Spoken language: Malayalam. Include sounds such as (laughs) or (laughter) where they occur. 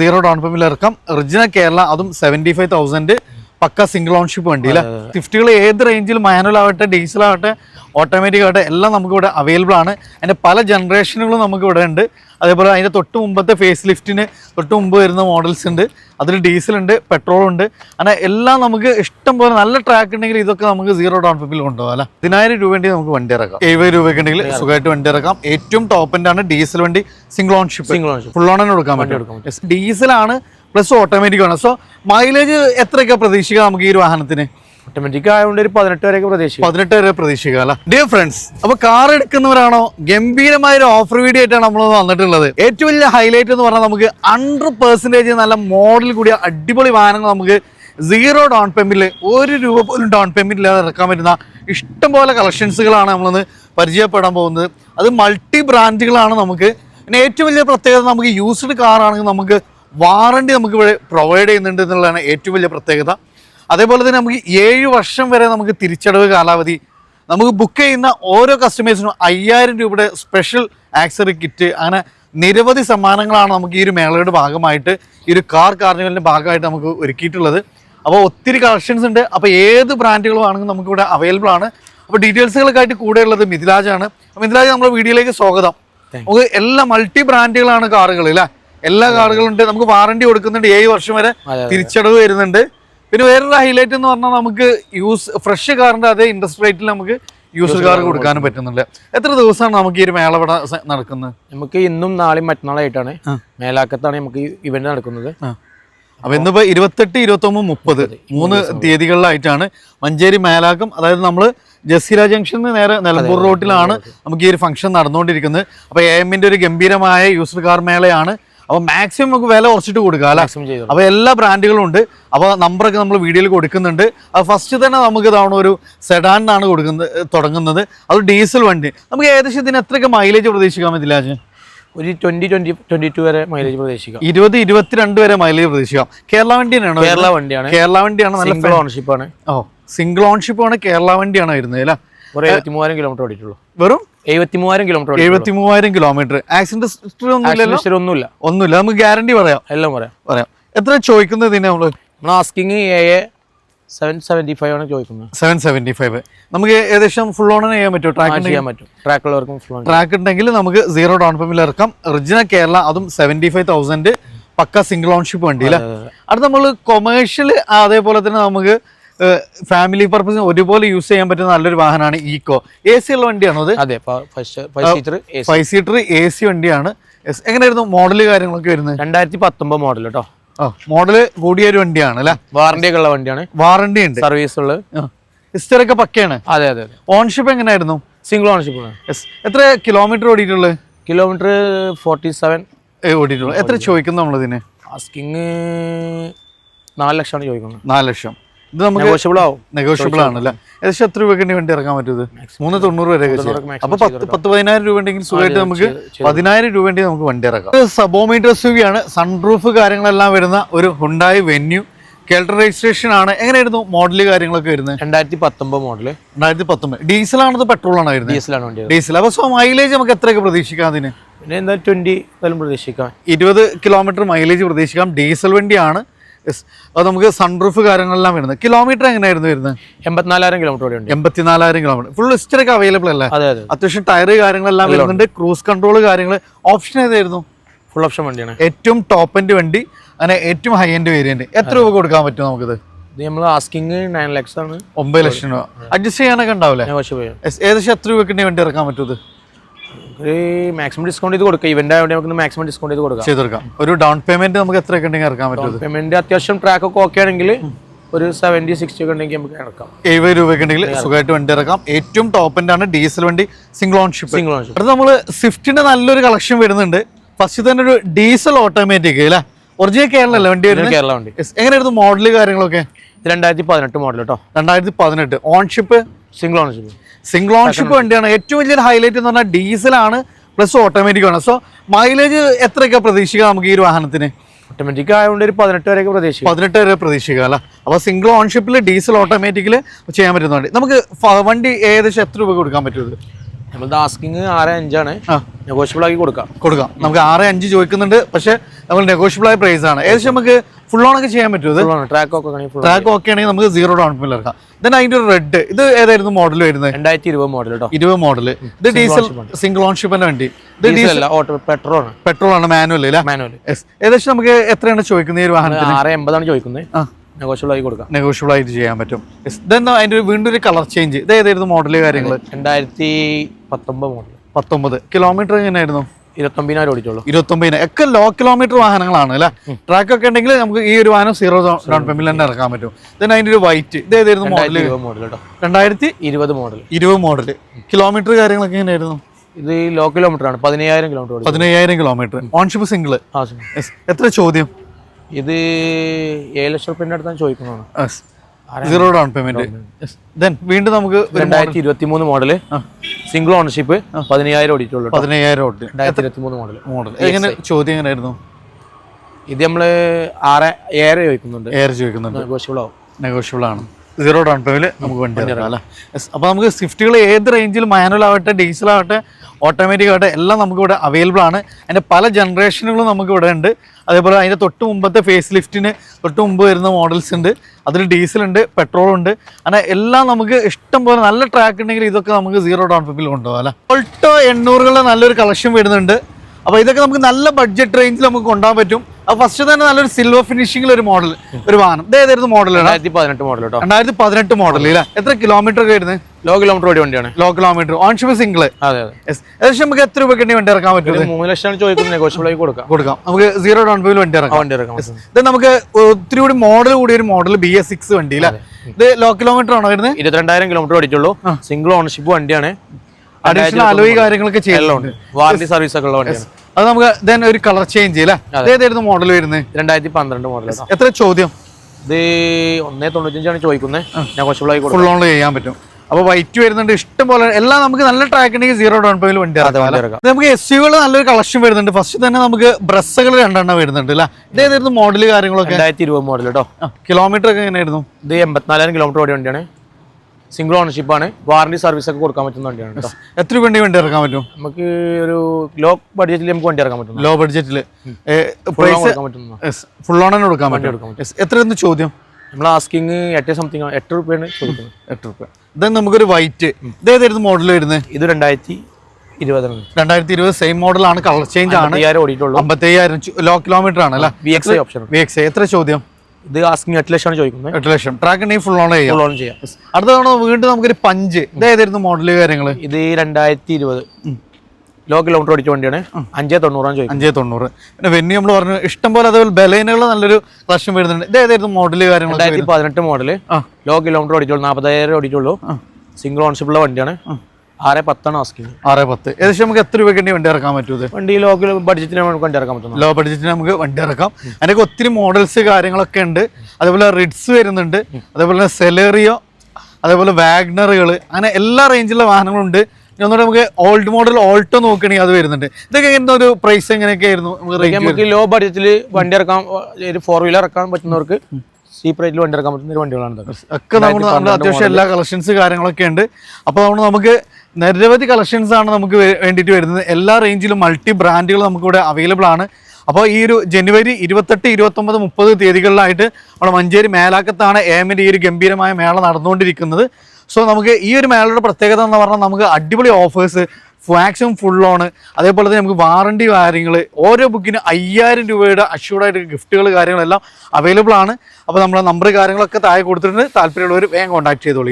സീറോ ഡൗൺ പേയ്മെന്റ് ഇറക്കാം. ഒറിജിനൽ കേരള അതും സെവന്റി ഫൈവ് തൗസൻഡ് പക്ക സിംഗിൾ ഓൺഷിപ്പ് വണ്ടി അല്ലേ സ്വിഫ്റ്റുകൾ ഏത് റേഞ്ചിൽ മാനുവൽ ആവട്ടെ ഡീസൽ ആവട്ടെ ഓട്ടോമാറ്റിക് ആവട്ടെ എല്ലാം നമുക്ക് ഇവിടെ അവൈലബിൾ ആണ്. അതിന്റെ പല ജനറേഷനുകളും നമുക്ക് ഇവിടെ ഉണ്ട്. അതേപോലെ അതിന്റെ തൊട്ട് മുമ്പത്തെ ഫേസ് ലിഫ്റ്റിന് തൊട്ട് മുമ്പ് വരുന്ന മോഡൽസ് ഉണ്ട്. അതിൽ ഡീസൽ ഉണ്ട് പെട്രോൾ ഉണ്ട്. അങ്ങനെ എല്ലാം നമുക്ക് ഇഷ്ടം പോലെ നല്ല ട്രാക്ക് ഉണ്ടെങ്കിൽ ഇതൊക്കെ നമുക്ക് സീറോ ഡൗൺ പേയ്മെന്റിൽ കൊണ്ടുപോകാം അല്ല? പതിനായിരം രൂപേണ്ടി നമുക്ക് വണ്ടി ഇറക്കാം. എഴുപത് രൂപയ്ക്ക് ഉണ്ടെങ്കിൽ സുഖമായിട്ട് വണ്ടി ഇറക്കാം. ഏറ്റവും ടോപ്പിന്റെ ആണ് ഡീസൽ വണ്ടി single ownership single ownership full on തന്നെ കൊടുക്കാൻ പറ്റും. ഡീസലാണ് പ്ലസ് ഓട്ടോമാറ്റിക് ആണ് സോ മൈലേജ് എത്രയൊക്കെ പ്രതീക്ഷിക്കാം നമുക്ക് ഈ ഒരു വാഹനത്തിന്? ഓട്ടോമാറ്റിക് വരെ ഡിയർ ഫ്രണ്ട്സ് കാർ എടുക്കുന്നവരാണോ? ഗംഭീരമായ ഒരു ഓഫർ വീഡിയോ ആയിട്ടാണ് നമ്മൾ വന്നിട്ടുള്ളത്. ഏറ്റവും വലിയ ഹൈലൈറ്റ് എന്ന് പറഞ്ഞാൽ നമുക്ക് ഹൺഡ്രഡ് പെർസെന്റേജ് നല്ല മോഡൽ കൂടിയ അടിപൊളി വാഹനങ്ങൾ നമുക്ക് സീറോ ഡൗൺ പേയ്മെന്റിൽ ഒരു രൂപ പോലും ഡൗൺ പേയ്മെന്റ് ഇല്ലാതെ ഇറക്കാൻ പറ്റുന്ന ഇഷ്ടംപോലെ കളക്ഷൻസുകളാണ് നമ്മളൊന്ന് പരിചയപ്പെടാൻ പോകുന്നത്. അത് മൾട്ടി ബ്രാൻഡുകളാണ് നമുക്ക്. പിന്നെ ഏറ്റവും വലിയ പ്രത്യേകത നമുക്ക് യൂസ്ഡ് കാറാണെങ്കിൽ നമുക്ക് വാറണ്ടി നമുക്ക് ഇവിടെ പ്രൊവൈഡ് ചെയ്യുന്നുണ്ട് എന്നുള്ളതാണ് ഏറ്റവും വലിയ പ്രത്യേകത. അതേപോലെ തന്നെ നമുക്ക് ഏഴ് വർഷം വരെ നമുക്ക് തിരിച്ചടവ് കാലാവധി. നമുക്ക് ബുക്ക് ചെയ്യുന്ന ഓരോ കസ്റ്റമേഴ്സിനും അയ്യായിരം രൂപയുടെ സ്പെഷ്യൽ ആക്സറി കിറ്റ് അങ്ങനെ നിരവധി സമ്മാനങ്ങളാണ് നമുക്ക് ഈ ഒരു മേളയുടെ ഭാഗമായിട്ട് ഈ ഒരു കാർ കാർണിവലിന്റെ ഭാഗമായിട്ട് നമുക്ക് ഒരുക്കിയിട്ടുള്ളത്. അപ്പോൾ ഒത്തിരി കളക്ഷൻസ് ഉണ്ട്. അപ്പോൾ ഏത് ബ്രാൻഡുകളും നമുക്കിവിടെ നമുക്ക് ഇവിടെ അവൈലബിൾ ആണ്. അപ്പോൾ ഡീറ്റെയിൽസുകൾക്കായിട്ട് കൂടെ ഉള്ളത് മിഥിലാജാണ് അപ്പോൾ മിഥിലാജ് നമ്മുടെ വീഡിയോയിലേക്ക് സ്വാഗതം. നമുക്ക് എല്ലാ മൾട്ടി ബ്രാൻഡുകളാണ് കാറുകൾ അല്ലേ? എല്ലാ കാറുകളും ഉണ്ട് നമുക്ക് വാറണ്ടി കൊടുക്കുന്നുണ്ട് ഏഴ് വർഷം വരെ തിരിച്ചടവ് വരുന്നുണ്ട്. പിന്നെ വേറൊരു ഹൈലൈറ്റ് എന്ന് പറഞ്ഞാൽ നമുക്ക് യൂസ് ഫ്രഷ് കാറിന്റെ അതേ ഇൻട്രസ്റ്റ് റേറ്റിൽ നമുക്ക് യൂസർ കാർ കൊടുക്കാനും പറ്റുന്നില്ല എത്ര ദിവസമാണ് നമുക്ക് ഈ ഒരു മേള ഇവിടെ നടക്കുന്നത്? നമുക്ക് ഇന്നും നാളെയും മറ്റന്നാളായിട്ടാണ് മേലാക്കത്താണ് നമുക്ക് ഈ ഇവന്റ് നടക്കുന്നത്. അപ്പോൾ ഇന്നിപ്പോ ഇരുപത്തെട്ട് ഇരുപത്തി ഒമ്പത് മുപ്പത് മൂന്ന് തീയതികളിലായിട്ടാണ് മഞ്ചേരി മേലാക്കം അതായത് നമ്മൾ ജസ്സിര ജംഗ്ഷനിൽ നേരെ നിലമ്പൂർ റോഡിലാണ് നമുക്ക് ഈ ഒരു ഫംഗ്ഷൻ നടന്നുകൊണ്ടിരിക്കുന്നത്. അപ്പോൾ എ എമ്മിന്റെ ഒരു ഗംഭീരമായ യൂസർ കാർ മേളയാണ് അപ്പൊ മാക്സിമം നമുക്ക് വില കുറച്ചിട്ട് കൊടുക്കാം അല്ലെ? അപ്പോൾ എല്ലാ ബ്രാൻഡുകളും ഉണ്ട്. അപ്പോൾ നമ്പറൊക്കെ നമ്മൾ വീഡിയോയിൽ കൊടുക്കുന്നുണ്ട്. അത് ഫസ്റ്റ് തന്നെ നമുക്ക് ഇതാണ് ഒരു സെഡാനാണ് കൊടുക്കുന്നത് തുടങ്ങുന്നത്. അത് ഡീസൽ വണ്ടി. നമുക്ക് ഏകദേശം ഇതിന് എത്രയൊക്കെ മൈലേജ് പ്രതീക്ഷിക്കാൻ പറ്റില്ല ഒരു ട്വന്റി ട്വന്റി ട്വന്റി ടു വരെ മൈലേജ് പ്രതീക്ഷിക്കാം. ഇരുപത് ഇരുപത്തിരണ്ട് വരെ മൈലേജ് പ്രതീക്ഷിക്കാം. കേരള വണ്ടി തന്നെയാണോ കേരള വണ്ടിയാണ്. കേരള വണ്ടിയാണ് നല്ല സിംഗിൾ ഓണർഷിപ്പ് ആണ്. ഓ സിംഗിൾ ഓൺഷിപ്പ് ആണ് കേരള വണ്ടിയാണ് വരുന്നത് അല്ലേ? ഒരു എഴുപത്തി മൂവായിരം കിലോമീറ്റർ ഓടിയിട്ടുള്ളൂ. വെറും എഴുപത്തി മൂവായിരം കിലോമീറ്റർ എഴുപത്തി കിലോമീറ്റർ ആക്സിഡന്റ് ഹിസ്റ്ററി ഒന്നും ഇല്ലല്ലോ ഒന്നുമില്ല. ഒന്നുമില്ല. നമുക്ക് ഗ്യാരണ്ടി പറയാം. എല്ലാം പറയാം. പറയാം. എത്ര ചോദിക്കുന്നത് ഇതിനെ നമ്മൾ asking a seven seventy five ആണ് ചോദിക്കുന്നത്. സെവൻ സെവന്റി ഫൈവ് നമുക്ക് ഏകദേശം ഫുൾ ഓൺ ചെയ്യാൻ പറ്റുമോ? ആ, ട്രാക്ക് ചെയ്യാൻ പറ്റും. ട്രാക്കുള്ളവർക്കും ഫുൾ ട്രാക്ക് ഉണ്ടെങ്കിൽ നമുക്ക് സീറോ ഡൗൺ പേയ്മെന്റിൽ ഇറക്കാം. ഒറിജിനൽ കേരള അതും സെവന്റി ഫൈവ് തൗസൻഡ് പക്ക സിംഗിൾ ഓൺഷിപ്പ് വണ്ടി അല്ലേ? അടുത്ത നമ്മൾ കൊമേഴ്ഷ്യൽ അതേപോലെ തന്നെ നമുക്ക് ഫാമിലി പർപ്പസിന് ഒരുപോലെ യൂസ് ചെയ്യാൻ പറ്റുന്ന നല്ലൊരു വാഹനമാണ് ഈക്കോ എ സി ഉള്ള വണ്ടിയാണോ അത്? ഫൈവ് സീറ്റർ എ സി വണ്ടിയാണ്. എങ്ങനെയായിരുന്നു മോഡൽ കാര്യങ്ങളൊക്കെ വരുന്നത്? രണ്ടായിരത്തി പത്തൊമ്പത് മോഡൽ കേട്ടോ മോഡൽ മോഡൽ കൂടിയ ഒരു വണ്ടിയാണ് അല്ലെ? വാറണ്ടി ഒക്കെ ഉള്ള വണ്ടിയാണ്. വാറണ്ടി ഉണ്ട്. സർവീസ് ഉള്ളത് ഹിസ്റ്റർ ഒക്കെ പക്കയാണ്. അതെ അതെ ഓൺഷിപ്പ് എങ്ങനെയായിരുന്നു? സിംഗിൾ ഓൺഷിപ്പ് എത്ര കിലോമീറ്റർ ഓടിയിട്ടുള്ളത് കിലോമീറ്റർ ഫോർട്ടി സെവൻ ഓടിയിട്ടുള്ളൂ. എത്ര ചോദിക്കുന്നു നമ്മളിതിന്? ആസ്കിങ് നാല് ലക്ഷമാണ് ചോദിക്കുന്നത്. നാല് ലക്ഷം. ഇത് നമുക്ക് നെഗോഷ്യബിൾ ആവും. നെഗോഷ്യബിൾ ആണല്ലേ? ഏകദേശം എത്ര രൂപയ്ക്ക് വേണ്ടി ഇറക്കാൻ പറ്റും ഇത്? മൂന്ന് തൊണ്ണൂറ് വരെ അപ്പൊ പത്ത് പത്ത് പതിനായിരം രൂപ ഉണ്ടെങ്കിൽ സുഖമായിട്ട് നമുക്ക് പതിനായിരം രൂപ ഉണ്ടെങ്കിൽ നമുക്ക് വണ്ടി ഇറക്കാം. സബോമീറ്റർ എസ് ആണ്. സൺറൂഫ് കാര്യങ്ങളെല്ലാം വരുന്ന ഒരു ഹുണ്ടായി വെന്യൂ കേൾട്ടർ രജിസ്ട്രേഷൻ ആണ്. എങ്ങനെയായിരുന്നു മോഡൽ കാര്യങ്ങളൊക്കെ വരുന്നത്? രണ്ടായിരത്തി പത്തൊമ്പത് മോഡൽ രണ്ടായിരത്തി പത്തൊമ്പത് ഡീസൽ ആണത് പെട്രോൾ ആണ് വരുന്നത്? ഡീസലാണ് വണ്ടി ഡീസൽ അപ്പൊ സോ മൈലേജ് നമുക്ക് എത്രയൊക്കെ പ്രതീക്ഷിക്കാം അതിന്? പിന്നെ എന്താ ട്വന്റി പ്രതീക്ഷിക്കാം. ഇരുപത് കിലോമീറ്റർ മൈലേജ് പ്രതീക്ഷിക്കാം. ഡീസൽ വണ്ടിയാണ്. Yes. അത് നമുക്ക് സൺറൂഫ് കാര്യങ്ങളെല്ലാം വരുന്നത്. കിലോമീറ്റർ എങ്ങനെയായിരുന്നു വരുന്നത്? എൺപത്തിനാലായിരം കിലോമീറ്റർ ഉണ്ട് എൺപത്തിനാലായിരം കിലോമീറ്റർ ഫുൾ ഹിസ്റ്ററൊക്കെ അവൈലബിൾ അല്ലേ? അതെ അതെ. അത്യാവശ്യം ടയർ കാര്യങ്ങളെല്ലാം വരുന്നുണ്ട്. ക്രൂസ് കൺട്രോൾ കാര്യങ്ങൾ ഓപ്ഷൻ ഏതായിരുന്നു? ഫുൾ ഓപ്ഷൻ വണ്ടിയാണ്. ഏറ്റവും ടോപ്പ് എൻഡ് വണ്ടി അങ്ങനെ ഏറ്റവും ഹൈ എൻഡ് വേരിയന്റ് എത്ര രൂപ കൊടുക്കാൻ പറ്റും നമുക്കിത്? നമ്മൾ ആസ്കിങ് നയൻ ലാക്സ് ആണ്. ഒമ്പത് ലക്ഷം രൂപ. അഡ്ജസ്റ്റ് ചെയ്യാനൊക്കെ ഉണ്ടാവില്ലേ. ഏകദേശം എത്ര രൂപയ്ക്ക് വണ്ടി ഇറക്കാൻ പറ്റും ഒരു മാക്സിമം ഡിസ്കൗണ്ട് ചെയ്ത് കൊടുക്കുക ഇവന്റ് ആയതുകൊണ്ട് നമുക്ക് മാക്സിമം ഡിസ്കൗണ്ട് ചെയ്ത് കൊടുക്കാം. ചെയ്തെടുക്കാം ഒരു ഡൗൺ പേയ്മെന്റ് നമുക്ക് എത്രയൊക്കെ ഉണ്ടെങ്കിൽ ഇറക്കാൻ പറ്റും പേയ്മെന്റ് അത്യാവശ്യം ട്രാക്ക് ഒക്കെ ഓക്കെ ആണെങ്കിൽ ഒരു സെവന്റി സിക്സ്റ്റി ഒക്കെ ഉണ്ടെങ്കിൽ നമുക്ക് ഇറക്കാം. എഴുപത് രൂപയ്ക്ക് ഉണ്ടെങ്കിൽ സുഖമായിട്ട് വണ്ടി ഇറക്കാം. ഏറ്റവും ടോപ്പ് എൻഡ് ആണ് ഡീസൽ വണ്ടി സിംഗിൾ ഓൺഷിപ്പ് സിംഗിൾ ഓൺഷിപ്പ് അടുത്ത നമ്മൾ സ്വിഫ്റ്റിന്റെ നല്ലൊരു കളക്ഷൻ വരുന്നുണ്ട്. ഫസ്റ്റ് തന്നെ ഒരു ഡീസൽ ഓട്ടോമാറ്റിക് അല്ലേ? ഒറിജിനൽ കേരള അല്ലേ വണ്ടി വരുന്നത്? കേരള വണ്ടി. എങ്ങനെയായിരുന്നു മോഡൽ കാര്യങ്ങളൊക്കെ? രണ്ടായിരത്തി പതിനെട്ട് മോഡൽ കേട്ടോ രണ്ടായിരത്തി പതിനെട്ട്. Ownership single ownership single ownership വണ്ടിയാണ്. ഏറ്റവും വലിയൊരു ഹൈലൈറ്റ് എന്ന് പറഞ്ഞാൽ ഡീസലാണ് പ്ലസ് ഓട്ടോമാറ്റിക് ആണ്. സോ മൈലേജ് എത്രയൊക്കെ പ്രതീക്ഷിക്കാം നമുക്ക് ഈ ഒരു വാഹനത്തിന്? ഓട്ടോമാറ്റിക് ആയതുകൊണ്ട് ഒരു പതിനെട്ട് വരെയൊക്കെ പ്രതീക്ഷിക്കും. പതിനെട്ട് വരെ പ്രതീക്ഷിക്കാം അല്ല? അപ്പോൾ സിംഗിൾ ഓൺഷിപ്പിൽ ഡീസൽ ഓട്ടോമാറ്റിക്കിൽ ചെയ്യാൻ പറ്റുന്ന വണ്ടി നമുക്ക് വണ്ടി ഏകദേശം എത്ര രൂപ കൊടുക്കാൻ പറ്റും നമ്മൾ ആസ്കിങ് ആറ് അഞ്ചാണ്. നെഗോഷ്യബിൾ ആക്കി കൊടുക്കാം. കൊടുക്കാം. നമുക്ക് ആറ് അഞ്ച് ചോദിക്കുന്നുണ്ട്. പക്ഷെ നമ്മൾ നെഗോഷ്യബിൾ ആയ പ്രൈസ് ആണ്. ഏകദേശം നമുക്ക് ഫുൾ ഓൺ ഒക്കെ ചെയ്യാൻ ഫുള്ളാണ് ട്രാക്ക് ഒക്കെ ട്രാക്ക് ഓക്കെ ആണെങ്കിൽ നമുക്ക് സീറോ ഡൗൺ പേയ്മെന്റ് ഇറക്കാം. ദെൻ അതിന്റെ ഒരു റെഡ് ഇത് ഏതായിരുന്നു മോഡൽ വരുന്നത്? രണ്ടായിരത്തി ഇരുപത് മോഡൽ കേട്ടോ ഇരുപത് മോഡൽ ഇത് ഡീസൽ സിംഗിൾ ഓൺഷിപ്പിന്റെ വണ്ടി. ഇത് ഡീസൽ ഓട്ടോ പെട്രോൾ ആണ്. പെട്രോൾ ആണ് മാനുവൽ അല്ലേ? മാനുവൽ. ഏകദേശം നമുക്ക് എത്രയാണ് ചോദിക്കുന്നത് ഈ വാഹനത്തിന് ആറ് എൺപതാണ് ചോദിക്കുന്നത്. നെഗോഷ്യബിൾ കൊടുക്കാം. നെഗോഷ്യബിൾ ആയിട്ട് ചെയ്യാൻ പറ്റും. Yes. ഇതെന്താ അതിന്റെ ഒരു വീണ്ടും ഒരു കളർ ചേഞ്ച് ഇത് ഏതായിരുന്നു മോഡൽ കാര്യങ്ങൾ രണ്ടായിരത്തി പത്തൊമ്പത് മോഡൽ പത്തൊമ്പത്. കിലോമീറ്റർ എങ്ങനെയായിരുന്നു? ഇരുപത്തൊമ്പതിനായിരം ഓടിച്ചോളൂ. ഇരുപത്തൊമ്പതിനായിരം ഒക്കെ ലോ കിലോമീറ്റർ വാഹനങ്ങളാണ് അല്ലേ? ട്രാക്ക് ഒക്കെ ഉണ്ടെങ്കിൽ നമുക്ക് ഈ ഒരു വാഹനം സീറോ ഡൗൺ പേയ്മെന്റ് തന്നെ ഇറക്കാൻ പറ്റും. ദെൻ അതിന്റെ ഒരു വൈറ്റ് ഇത് ഏതായിരുന്നു മോഡൽ മോഡൽ രണ്ടായിരത്തി ഇരുപത് മോഡൽ ഇരുപത് മോഡൽ കിലോമീറ്റർ കാര്യങ്ങളൊക്കെ എങ്ങനെയായിരുന്നു? ഇത് ലോ കിലോമീറ്റർ ആണ്. പതിനയ്യായിരം കിലോമീറ്റർ പതിനയ്യായിരം കിലോമീറ്റർ ഓൺഷിപ്പ് സിംഗിൾ എത്ര ചോദ്യം? ഇത് ഏഴ് ലക്ഷം റുപ്യന്റെ അടുത്താണ് ചോദിക്കുന്നതാണ്. സീറോ ഡൗൺ പേയ്മെന്റ് ദെൻ വീണ്ടും നമുക്ക് രണ്ടായിരത്തി ഇരുപത്തി മൂന്ന് മോഡൽ സിംഗിൾ ഓണർഷിപ്പ് പതിനയ്യായിരം ഓടിയിട്ടുള്ളൂ. പതിനയ്യായിരം ഓടി. രണ്ടായിരത്തി ഇരുപത്തി മൂന്ന് മോഡൽ മോഡൽ എങ്ങനെ ചോദ്യം എങ്ങനെയായിരുന്നു? ഇത് നമ്മൾ ആറ് ഏറെ ചോദിക്കുന്നുണ്ട്. ഏറെ ചോദിക്കുന്നുണ്ട്. നെഗോഷ്യബിൾ ആവും. നെഗോഷ്യബിൾ ആണ്. സീറോ ഡൗൺ പേയ്മെന്റ് നമുക്ക് വണ്ടി ഇറക്കാം അല്ലേ? അപ്പോൾ നമുക്ക് സ്വിഫ്റ്റുകൾ ഏത് റേഞ്ചിൽ മാനുവൽ ആവട്ടെ ഡീസൽ ആവട്ടെ ഓട്ടോമാറ്റിക് ആവട്ടെ എല്ലാം നമുക്ക് ഇവിടെ അവൈലബിൾ ആണ്. അതിന്റെ പല ജനറേഷനുകളും നമുക്ക് ഇവിടെ ഉണ്ട്. അതേപോലെ അതിന്റെ തൊട്ട് മുമ്പത്തെ ഫേസ് ലിഫ്റ്റിന് തൊട്ട് മുമ്പ് വരുന്ന മോഡൽസ് ഉണ്ട്. അതിൽ ഡീസൽ ഉണ്ട് പെട്രോൾ ഉണ്ട്. അങ്ങനെ എല്ലാം നമുക്ക് ഇഷ്ടം പോലെ നല്ല ട്രാക്ക് ഉണ്ടെങ്കിൽ ഇതൊക്കെ നമുക്ക് സീറോ ഡൗൺ പേപ്പിൽ കൊണ്ടുപോകാം അല്ലേ? ഓൾട്ടോ എണ്ണൂറുകളുടെ നല്ലൊരു കളക്ഷൻ വരുന്നുണ്ട്. അപ്പോൾ ഇതൊക്കെ നമുക്ക് നല്ല ബഡ്ജറ്റ് റേഞ്ചിൽ നമുക്ക് കൊണ്ടുപോകാൻ പറ്റും. അപ്പോൾ ഫസ്റ്റ് തന്നെ നല്ലൊരു സിൽവർ ഫിനിഷിംഗിൽ ഒരു മോഡൽ ഒരു വാഹനം. ഏതായിരുന്നു മോഡലാണ് രണ്ടായിരത്തി പതിനെട്ട് മോഡൽ കേട്ടോ രണ്ടായിരത്തി പതിനെട്ട് മോഡൽ ഇല്ല? എത്ര കിലോമീറ്റർ ഒക്കെ വരുന്നത് ലോ കിലോമീറ്റർ ഓടി വണ്ടിയാണ്. ലോ കിലോമീറ്റർ ഓൺഷിപ്പ് സിംഗിൾ അതെ ഏകദേശം നമുക്ക് എത്ര രൂപയ്ക്ക് വണ്ടി ഇറക്കാൻ പറ്റും മൂന്ന് ലക്ഷമാണ് ചോദിക്കുന്നത് കൊടുക്കാം. കൊടുക്കാം. നമുക്ക് സീറോ ഡൗൺ പേയ്മെന്റ് വണ്ടി ഇറക്കാം. വണ്ടി ഇറക്കാം ഇത് നമുക്ക് ഒത്തിരി കൂടി മോഡൽ കൂടിയ ഒരു മോഡൽ ബി എസ് സിക്സ് വണ്ടി അല്ലേ ഇത് ലോ കിലോമീറ്റർ ആണോ വരുന്നത് ഇരുപത്തിരണ്ടായിരം കിലോമീറ്റർ ഓടിച്ചുള്ളൂ സിംഗിൾ ഓണർഷിപ്പ് വണ്ടിയാണ്. അഡീഷണൽ അലോയി കാര്യങ്ങളൊക്കെ വാറന്റി വാറണ്ടി സർവീസ് ഒക്കെ ഉള്ള വണ്ടിയാണ്. അത് നമുക്ക് ഒരു കളർ ചേഞ്ച് ഇത് ഏതായിരുന്നു മോഡൽ വരുന്നത് രണ്ടായിരത്തി പന്ത്രണ്ട് മോഡൽ എത്ര ചോദ്യം? ഇത് ഒന്നേ തൊണ്ണൂറ്റഞ്ചാണ് ചോദിക്കുന്നത് ഞാൻ കൊടുക്കാം. ഫുൾ ഓൺ ചെയ്യാൻ പറ്റും. അപ്പൊ വൈറ്റ് വരുന്നുണ്ട് ഇഷ്ടം പോലെ. എല്ലാം നമുക്ക് നല്ല ട്രാക്ക് ഉണ്ടെങ്കിൽ സീറോ ഡൗൺ പേയിൽ വണ്ടി. നമുക്ക് എസ് യുകൾ നല്ലൊരു കളക്ഷൻ വരുന്നുണ്ട്. ഫസ്റ്റ് തന്നെ നമുക്ക് ബ്രസ്സുകൾ രണ്ടെണ്ണം വരുന്നുണ്ട് അല്ലേ? ഇതേതായിരുന്നു മോഡൽ കാര്യങ്ങളൊക്കെ? രണ്ടായിരത്തി ഇരുപത് മോഡൽ കേട്ടോ കിലോമീറ്റർ ഒക്കെ എങ്ങനെയായിരുന്നു? ഇത് എൺപത്തിനാലായിരം കിലോമീറ്റർ ഓടിയ വണ്ടിയാണ്. സിംഗിൾ ഓണർഷിപ്പ് ആണ്. വാറണ്ടി സർവീസ് ഒക്കെ കൊടുക്കാൻ പറ്റുന്ന വണ്ടിയാണ് കേട്ടോ എത്ര രൂപ വണ്ടി ഇറക്കാൻ പറ്റും? നമുക്ക് ഒരു ലോ ബഡ്ജറ്റിൽ നമുക്ക് വണ്ടി ഇറക്കാൻ പറ്റും ലോ ബഡ്ജറ്റിൽ പ്രൈസ് കൊടുക്കാൻ പറ്റുന്ന ഫുൾ ഓൺ തന്നെ കൊടുക്കാൻ പറ്റും. എത്ര Yes. എത്രയായിരുന്നു ചോദ്യം? നമ്മൾ ആസ്കിങ് എട്ട് സംതിങ് എട്ട് റുപ്യാണ് ചോദിക്കുന്നത്. (laughs) എട്ട് രൂപ. ഇthen നമുക്കൊരു വൈറ്റ് ഇതേതായിരുന്നു മോഡൽ വരുന്നത് ഇത് രണ്ടായിരത്തി ഇരുപതാണ് രണ്ടായിരത്തി ഇരുപത് സെയിം മോഡലാണ് കളർ ചേഞ്ച് ആണ്. അയ്യായിരം ഓടിയിട്ടുള്ളൂ. അമ്പത്തയ്യായിരം ലോ കിലോമീറ്റർ ആണ് അല്ലെ? V X I option V X എത്ര ചോദ്യം? ഇത് ആസ്കിങ് എട്ട് ലക്ഷമാണ് ചോദിക്കുന്നത്. എട്ട് ലക്ഷം ട്രാക്ക് ഫുൾ ഓൺ ചെയ്യാം. ഫുൾ ഓൺ ചെയ്യാം. അടുത്ത തവണ വീണ്ടും നമുക്കൊരു പഞ്ച്. ഇതേതായിരുന്നു മോഡൽ കാര്യങ്ങൾ ഇത് രണ്ടായിരത്തി ഇരുപത് ലോ കിലോമീറ്റർ ഓടിച്ച വണ്ടിയാണ്. അഞ്ചേ തൊണ്ണൂറാണ് ചോദിക്കും അഞ്ചേ തൊണ്ണൂറ്. പിന്നെ വെന്യൂ നമ്മൾ പറഞ്ഞു ഇഷ്ടം പോലെ അതേപോലെ ബലൈനുള്ള നല്ലൊരു കളക്ഷൻ വരുന്നുണ്ട്. ഇതേതായിരുന്നു മോഡൽ കാര്യങ്ങൾ രണ്ടായിരത്തി പതിനെട്ട് മോഡൽ. ലോ കിലോമീറ്റർ ഓടിച്ചുള്ളൂ. നാൽപ്പതായിരം ഓടിച്ചുള്ളൂ. സിംഗിൾ ഓൺഷിപ്പുള്ള വണ്ടിയാണ്. ആറ് പത്താണ് ആസ്കിങ് ആറ് പത്ത്. ഏകദേശം നമുക്ക് എത്ര രൂപയ്ക്ക് വണ്ടി ഇറക്കാൻ പറ്റും വണ്ടി ലോ ബഡ്ജറ്റിന് നമുക്ക് വണ്ടി ഇറക്കാൻ പറ്റും ലോ ബഡ്ജറ്റിന് നമുക്ക് വണ്ടി ഇറക്കാം. അതിനൊക്കെ ഒത്തിരി മോഡൽസ് കാര്യങ്ങളൊക്കെ ഉണ്ട്. അതേപോലെ റിഡ്സ് വരുന്നുണ്ട്. അതേപോലെ സെലേറിയോ അതേപോലെ വാഗ്നറുകൾ അങ്ങനെ എല്ലാ റേഞ്ചിലുള്ള വാഹനങ്ങളുണ്ട്. ഉണ്ട് ഒന്നുകൂടെ നമുക്ക് ഓൾഡ് മോഡൽ ഓൾട്ടോ നോക്കുകയാണെങ്കിൽ അത് വരുന്നുണ്ട്. ഇതൊക്കെ എങ്ങനെ ഒരു പ്രൈസ് എങ്ങനെയൊക്കെ ആയിരുന്നു നമുക്ക് ലോ ബഡ്ജറ്റിൽ വണ്ടി ഇറക്കാൻ ഒരു ഫോർ വീലർ ഇറക്കാൻ പറ്റുന്നവർക്ക് സീപ്പ് റേറ്റിൽ വണ്ടി ഇറക്കാൻ പറ്റുന്ന വണ്ടികളാണ് ഒക്കെ നമ്മൾ നമ്മുടെ അത്യാവശ്യം എല്ലാ കളക്ഷൻസ് കാര്യങ്ങളൊക്കെ ഉണ്ട്. അപ്പോൾ നമ്മൾ നമുക്ക് നിരവധി കളക്ഷൻസ് ആണ് നമുക്ക് വേണ്ടിയിട്ട് വരുന്നത്. എല്ലാ റേഞ്ചിലും മൾട്ടി ബ്രാൻഡുകൾ നമുക്കിവിടെ അവൈലബിൾ ആണ്. അപ്പോൾ ഈ ഒരു ജനുവരി ഇരുപത്തെട്ട് ഇരുപത്തൊമ്പത് മുപ്പത് തീയതികളിലായിട്ട് നമ്മുടെ മഞ്ചേരി മേലാക്കത്താണ് ഏമിന്റെ ഈ ഒരു ഗംഭീരമായ മേള നടന്നുകൊണ്ടിരിക്കുന്നത്. സോ നമുക്ക് ഈ ഒരു മേളയുടെ പ്രത്യേകത എന്ന് പറഞ്ഞാൽ നമുക്ക് അടിപൊളി ഓഫേഴ്സ് മാക്സിമം ഫുൾ ഓണ് അതേപോലെ തന്നെ നമുക്ക് വാറണ്ടി കാര്യങ്ങൾ ഓരോ ബുക്കിന് അയ്യായിരം രൂപയുടെ അഷ്യൂർഡായിട്ട് ഗിഫ്റ്റുകൾ കാര്യങ്ങളെല്ലാം അവൈലബിൾ ആണ്. അപ്പോൾ നമ്മുടെ നമ്പർ കാര്യങ്ങളൊക്കെ താഴെ കൊടുത്തിട്ടുണ്ട്. താല്പര്യമുള്ളവർ വേഗം കോൺടാക്ട് ചെയ്തോളൂ